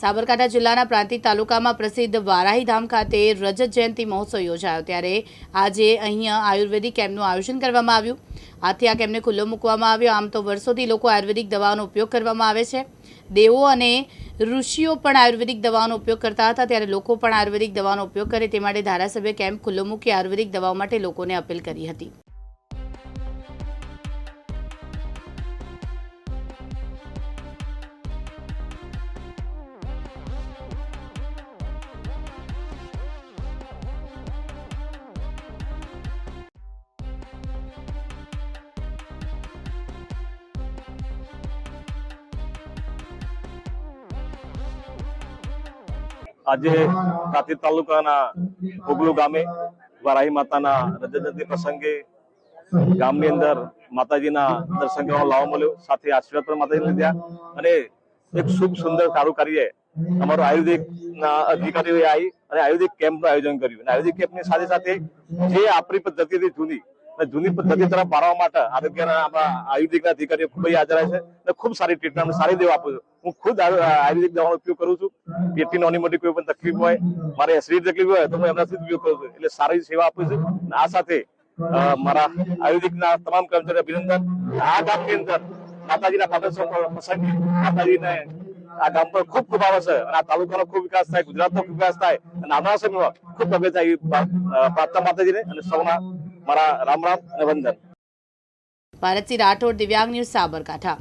સાબરકાંઠા જિલ્લાના પ્રાંતિક તાલુકામાં પ્રસિદ્ધ વારાહીધામ ખાતે રજત જયંતિ મહોત્સવ યોજાયો. ત્યારે આજે અહીંયા આયુર્વેદિક કેમ્પનું આયોજન કરવામાં આવ્યું. આથી આ કેમ્પને ખુલ્લો મૂકવામાં આવ્યો. આમ તો વર્ષોથી લોકો આયુર્વેદિક દવાઓનો ઉપયોગ કરવામાં આવે છે. દેવો અને ઋષિઓ પણ આયુર્વેદિક દવાનો ઉપયોગ કરતા હતા. ત્યારે લોકો પણ આયુર્વેદિક દવાનો ઉપયોગ કરે તે માટે ધારાસભ્ય કેમ્પ ખુલ્લો મૂકી આયુર્વેદિક દવાઓ માટે લોકોને અપીલ કરી હતી. આજે પ્રાંતિજ તાલુકાના ઉગલુ ગામે વરાહી માતાના રજતજયંતિ પ્રસંગે ગામની અંદર માતાજીના દર્શન કરવા લાવવા મળ્યો. સાથે આશીર્વાદ પણ માતાજી લીધા. અને એક શુભ સુંદર સારું કાર્ય અમારો આયુર્વેદિક ના અધિકારીઓએ આવી અને આયુર્વેદિક કેમ્પનું આયોજન કર્યું. અને આયુર્વેદિક કેમ્પની સાથે સાથે જે આપણી પદ્ધતિથી જુદી અને જૂની પદ્ધતિ તરફ વાળવા માટે આરોગ્યના આપણા આયુર્વેદિકના અધિકારીઓ ખૂબ હાજર છે અને ખૂબ સારી ટ્રીટમેન્ટ સારી દેવા આપું છું. હું ખુદ આયુ- આયુર્વેદિક દવાનો ઉપયોગ કરું છું. પેટની નાની મોટી કોઈ પણ તકલીફ હોય, મારે એસિડિટી તકલીફ હોય, તો હું એમના ઉપયોગ કરું છું. એટલે સારી સેવા આપું છું. આ સાથે મારા આયુર્વેદિકના તમામ કર્મચારી અભિનંદન. આ ગામની અંદર માતાજીના પાદર પ્રસંગે માતાજીને આ ગામ પર ખૂબ ખૂબ આવે અને આ તાલુકાનો ખૂબ વિકાસ થાય, ગુજરાતનો વિકાસ થાય. અને આવનારા સમયમાં ખૂબ તબિયત પ્રા- પ્રાર્થના માતાજીને અને સૌના મારા રામ રામ અને વંદન. ભારતસિંહ રાઠોડ દિવ્યાંગ ન્યૂઝ સાબરકાંઠા.